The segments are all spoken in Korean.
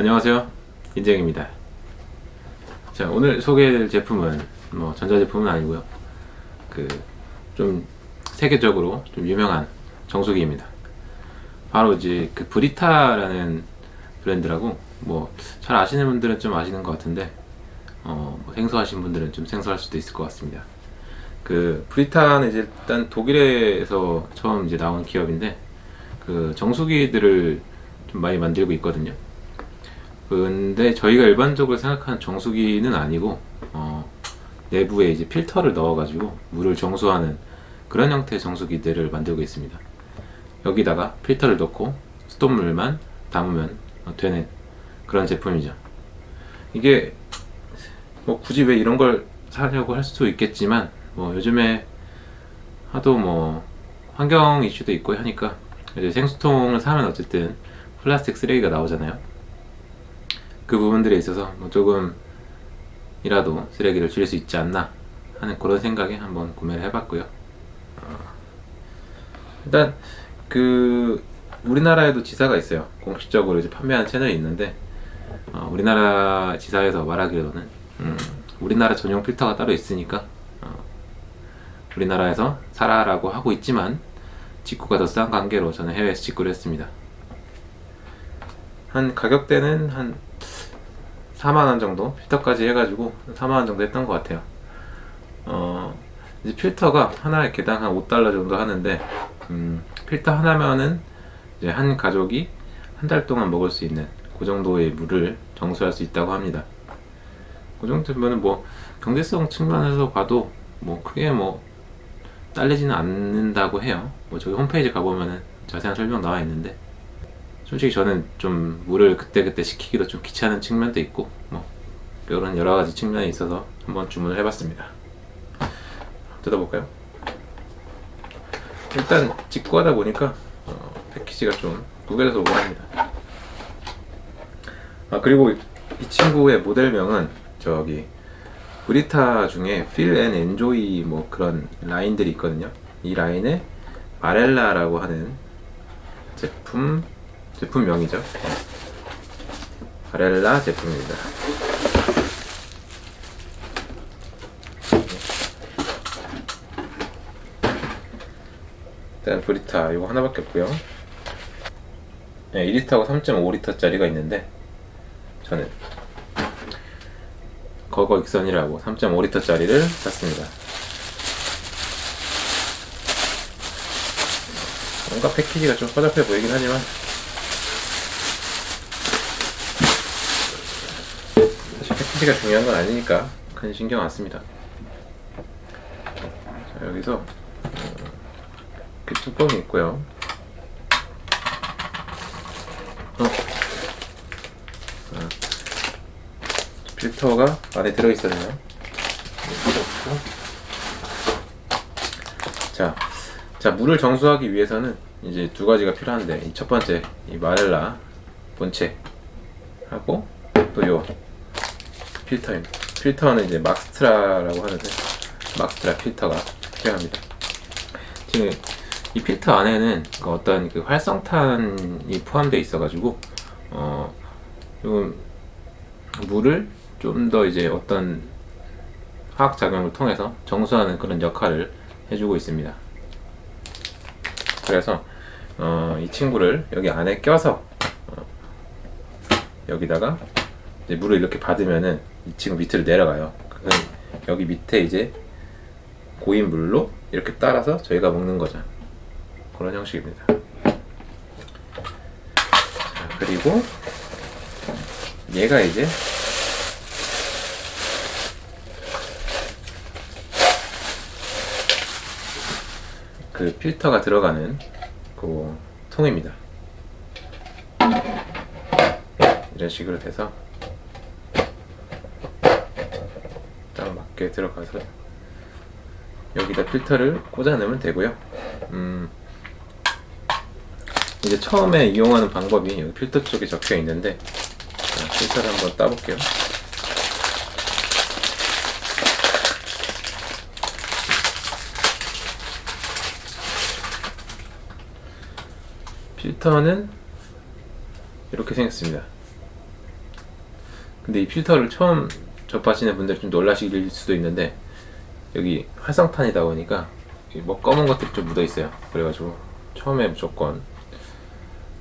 안녕하세요. 인재영입니다. 자 오늘 소개해드릴 제품은 뭐 전자제품은 아니고요. 그 좀 세계적으로 좀 유명한 정수기입니다. 바로 이제 그 브리타라는 브랜드라고 뭐 잘 아시는 분들은 좀 아시는 것 같은데 어, 뭐 생소하신 분들은 좀 생소할 수도 있을 것 같습니다. 그 브리타는 이제 일단 독일에서 처음 이제 나온 기업인데 그 정수기들을 좀 많이 만들고 있거든요 근데 저희가 일반적으로 생각하는 정수기는 아니고 어, 내부에 이제 필터를 넣어가지고 물을 정수하는 그런 형태의 정수기들을 만들고 있습니다. 여기다가 필터를 넣고 수돗물만 담으면 되는 그런 제품이죠. 이게 뭐 굳이 왜 이런 걸 사려고 할 수도 있겠지만 뭐 요즘에 하도 뭐 환경 이슈도 있고 하니까 이제 생수통을 사면 어쨌든 플라스틱 쓰레기가 나오잖아요. 그 부분들에 있어서 뭐 조금이라도 쓰레기를 줄일 수 있지 않나 하는 그런 생각에 한번 구매를 해봤고요. 어, 일단 그 우리나라에도 지사가 있어요. 공식적으로 이제 판매하는 채널이 있는데 어, 우리나라 지사에서 말하기로는 음, 우리나라 전용 필터가 따로 있으니까 어, 우리나라에서 사라라고 하고 있지만 직구가 더 싼 관계로 저는 해외에서 직구를 했습니다. 한 가격대는 한 4만원 정도 필터까지 해가지고 4만원 정도 했던 것 같아요. 어 이제 필터가 하나에 개당 한 5달러 정도 하는데 음, 필터 하나면은 이제 한 가족이 한 달 동안 먹을 수 있는 그 정도의 물을 정수할 수 있다고 합니다. 그 정도면은 뭐 경제성 측면에서 봐도 뭐 크게 뭐 딸리지는 않는다고 해요. 뭐 저기 홈페이지 가보면은 자세한 설명 나와 있는데 솔직히 저는 좀 물을 그때그때 식히기도 좀 귀찮은 측면도 있고 뭐 이런 여러 가지 측면이 있어서 한번 주문을 해봤습니다. 뜯어볼까요? 일단 직구하다 보니까 어, 패키지가 좀 구겨져서 오고 합니다. 아 그리고 이 친구의 모델명은 저기 브리타 중에 필 앤 엔조이 뭐 그런 라인들이 있거든요. 이 라인에 마렐라라고 하는 제품 제품명이죠. 바렐라 제품입니다. 일단 브리타 이거 하나밖에 없고요. 네, 2리터하고 3.5리터짜리가 있는데 저는 거거 익선이라고 3.5리터짜리를 샀습니다. 뭔가 패키지가 좀 허접해 보이긴 하지만 패키지가 중요한 건 아니니까 큰 신경 안 씁니다. 자, 여기서 어, 이렇게 뚜껑이 있고요. 어. 아, 필터가 안에 들어있었네요. 자, 자 물을 정수하기 위해서는 이제 두 가지가 필요한데 이첫 번째 이 마렐라 본체 하고 또요 필터입니다. 필터는 이제 막스트라라고 하는데 막스트라 필터가 필요합니다. 지금 이 필터 안에는 그 어떤 그 활성탄이 포함되어 있어가지고 어 조금 물을 좀 더 이제 어떤 화학 작용을 통해서 정수하는 그런 역할을 해주고 있습니다. 그래서 어, 이 친구를 여기 안에 껴서 어, 여기다가 물을 이렇게 받으면은 이 친구 밑으로 내려가요. 여기 밑에 이제 고인 물로 이렇게 따라서 저희가 먹는 거죠. 그런 형식입니다. 자, 그리고 얘가 이제 그 필터가 들어가는 그 통입니다. 이런 식으로 돼서 딱 맞게 들어가서 여기다 필터를 꽂아 넣으면 되고요. 음, 이제 처음에 이용하는 방법이 여기 필터 쪽에 적혀 있는데 자, 필터를 한번 따볼게요. 필터는 이렇게 생겼습니다. 근데 이 필터를 처음 접하시는 분들이 좀 놀라실 수도 있는데 여기 활성탄이다 보니까 이뭐 검은 것들이 좀 묻어 있어요. 그래가지고 처음에 무조건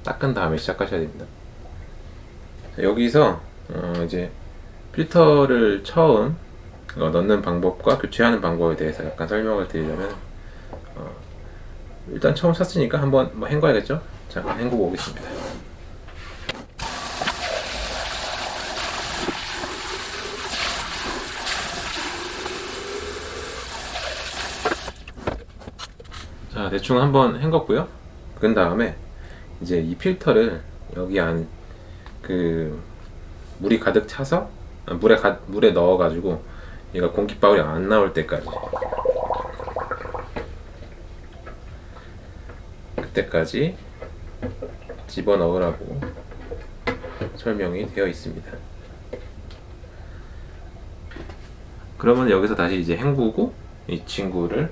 닦은 다음에 시작하셔야 됩니다. 자, 여기서 어, 이제 필터를 처음 어, 넣는 방법과 교체하는 방법에 대해서 약간 설명을 드리려면 어, 일단 처음 샀으니까 한번 뭐 헹궈야겠죠? 자, 헹구고 오겠습니다. 자, 대충 한번 헹궜고요. 그 다음에 이제 이 필터를 여기 안 그 물이 가득 차서 아, 물에 가, 물에 넣어 가지고 얘가 공기방울이 안 나올 때까지 그때까지 집어 넣으라고 설명이 되어 있습니다. 그러면 여기서 다시 이제 헹구고 이 친구를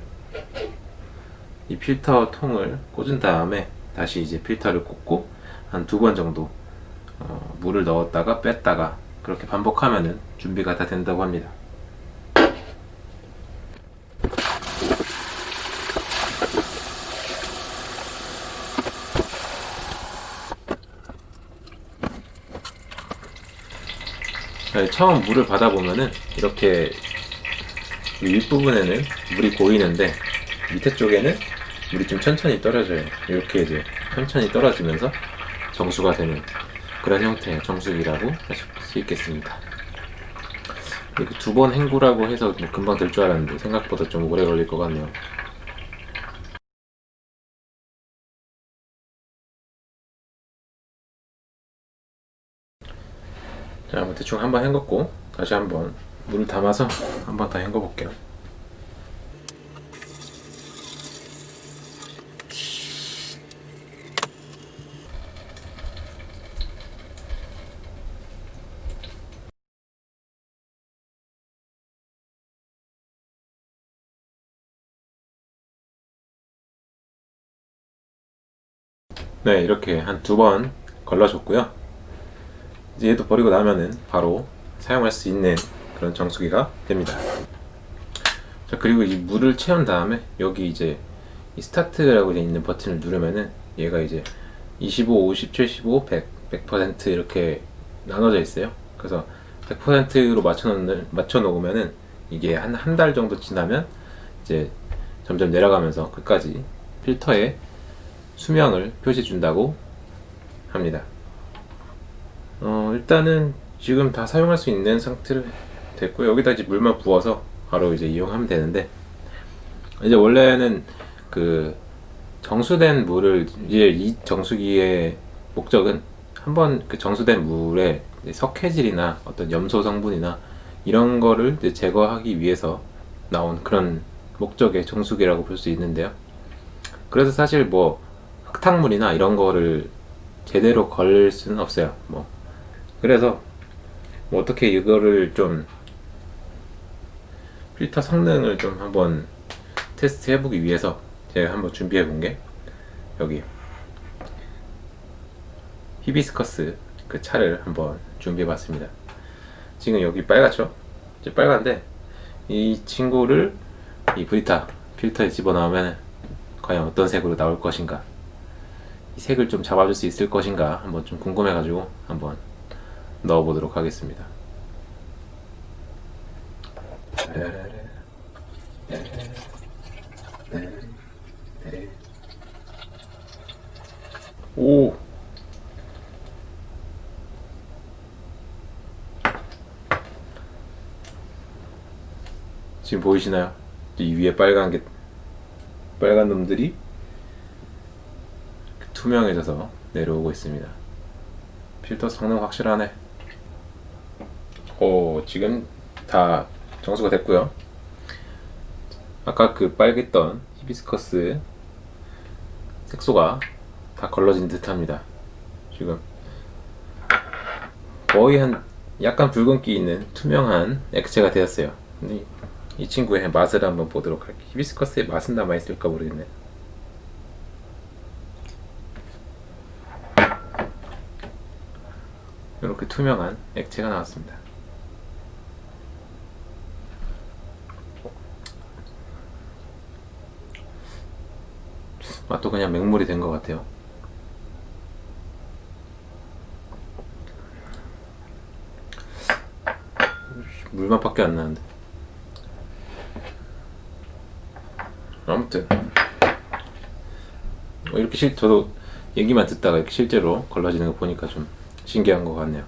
이 필터 통을 꽂은 다음에 다시 이제 필터를 꽂고 한 두 번 정도 어, 물을 넣었다가 뺐다가 그렇게 반복하면은 준비가 다 된다고 합니다. 자, 처음 물을 받아보면은 이렇게 이 윗부분에는 물이 고이는데 밑에 쪽에는 물이 좀 천천히 떨어져요. 이렇게 이제 천천히 떨어지면서 정수가 되는 그런 형태의 정수기라고 할수 있겠습니다. 이렇게 두번 헹구라고 해서 뭐 금방 될 줄 알았는데 생각보다 좀 오래 걸릴 것 같네요. 자, 뭐 대충 한번 헹궜고 다시 한번 물을 담아서 한번 더 헹궈 볼게요. 네, 이렇게 한 두 번 걸러줬고요. 이제 얘도 버리고 나면은 바로 사용할 수 있는 그런 정수기가 됩니다. 자, 그리고 이 물을 채운 다음에 여기 이제 이 스타트라고 되어 있는 버튼을 누르면은 얘가 이제 25, 50, 75, 100, 100% 이렇게 나눠져 있어요. 그래서 100%로 맞춰 놓는 맞춰 놓으면은 이게 한 한 달 정도 지나면 이제 점점 내려가면서 끝까지 필터에 수명을 표시 준다고 합니다. 어, 일단은 지금 다 사용할 수 있는 상태로 됐고 여기다 이제 물만 부어서 바로 이제 이용하면 되는데 이제 원래는 그 정수된 물을 이제 이 정수기의 목적은 한번 그 정수된 물에 석회질이나 어떤 염소 성분이나 이런 거를 제거하기 위해서 나온 그런 목적의 정수기라고 볼 수 있는데요. 그래서 사실 뭐 흙탕물이나 이런 거를 제대로 걸 수는 없어요. 뭐 그래서 뭐 어떻게 이거를 좀 필터 성능을 좀 한번 테스트 해보기 위해서 제가 한번 준비해 본 게 여기 히비스커스 그 차를 한번 준비해 봤습니다. 지금 여기 빨갛죠? 이제 빨간데 이 친구를 이 브리타 필터에 집어넣으면 과연 어떤 색으로 나올 것인가 이 색을 좀 잡아줄 수 있을 것인가 한번 좀 궁금해가지고 한번 넣어보도록 하겠습니다. 오. 지금 보이시나요? 이 위에 빨간 게 빨간 놈들이 투명해져서 내려오고 있습니다. 필터 성능 확실하네. 오, 지금 다 정수가 됐고요. 아까 그 빨갰던 히비스커스 색소가 다 걸러진 듯합니다. 지금 거의 한 약간 붉은기 있는 투명한 액체가 되었어요. 이 친구의 맛을 한번 보도록 할게요. 히비스커스의 맛은 남아 있을까 모르겠네. 이렇게 투명한 액체가 나왔습니다. 맛도 그냥 맹물이 된 것 같아요. 물맛밖에 안 나는데. 아무튼 뭐 이렇게 실 저도 얘기만 듣다가 이렇게 실제로 걸러지는 거 보니까 좀 신기한 것 같네요.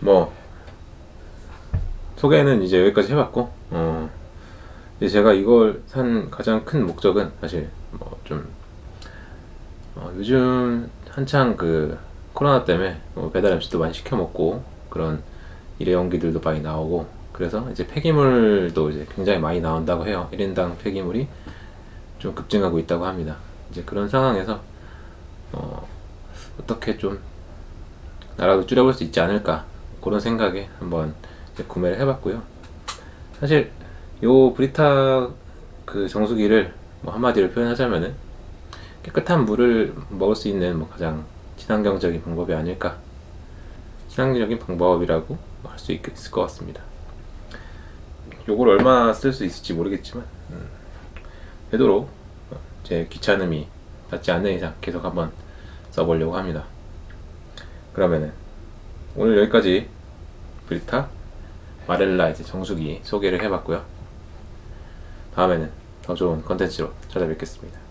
뭐 소개는 이제 여기까지 해봤고, 어, 제가 이걸 산 가장 큰 목적은 사실 뭐좀 어, 요즘 한창 그 코로나 때문에 뭐 배달 음식도 많이 시켜 먹고 그런 일회용기들도 많이 나오고 그래서 이제 폐기물도 이제 굉장히 많이 나온다고 해요. 1인당 폐기물이 좀 급증하고 있다고 합니다. 이제 그런 상황에서 어, 어떻게 좀 나라도 줄여볼 수 있지 않을까 그런 생각에 한번 구매를 해봤고요. 사실 요 브리타 그 정수기를 뭐 한마디로 표현하자면은 깨끗한 물을 먹을 수 있는 뭐 가장 친환경적인 방법이 아닐까 친환경적인 방법이라고 할 수 있을 것 같습니다. 요걸 얼마나 쓸 수 있을지 모르겠지만 음, 되도록 제 귀찮음이 닿지 않는 이상 계속 한번 써보려고 합니다. 그러면은 오늘 여기까지 브리타 마렐라 이제 정수기 소개를 해봤고요. 다음에는 더 좋은 컨텐츠로 찾아뵙겠습니다.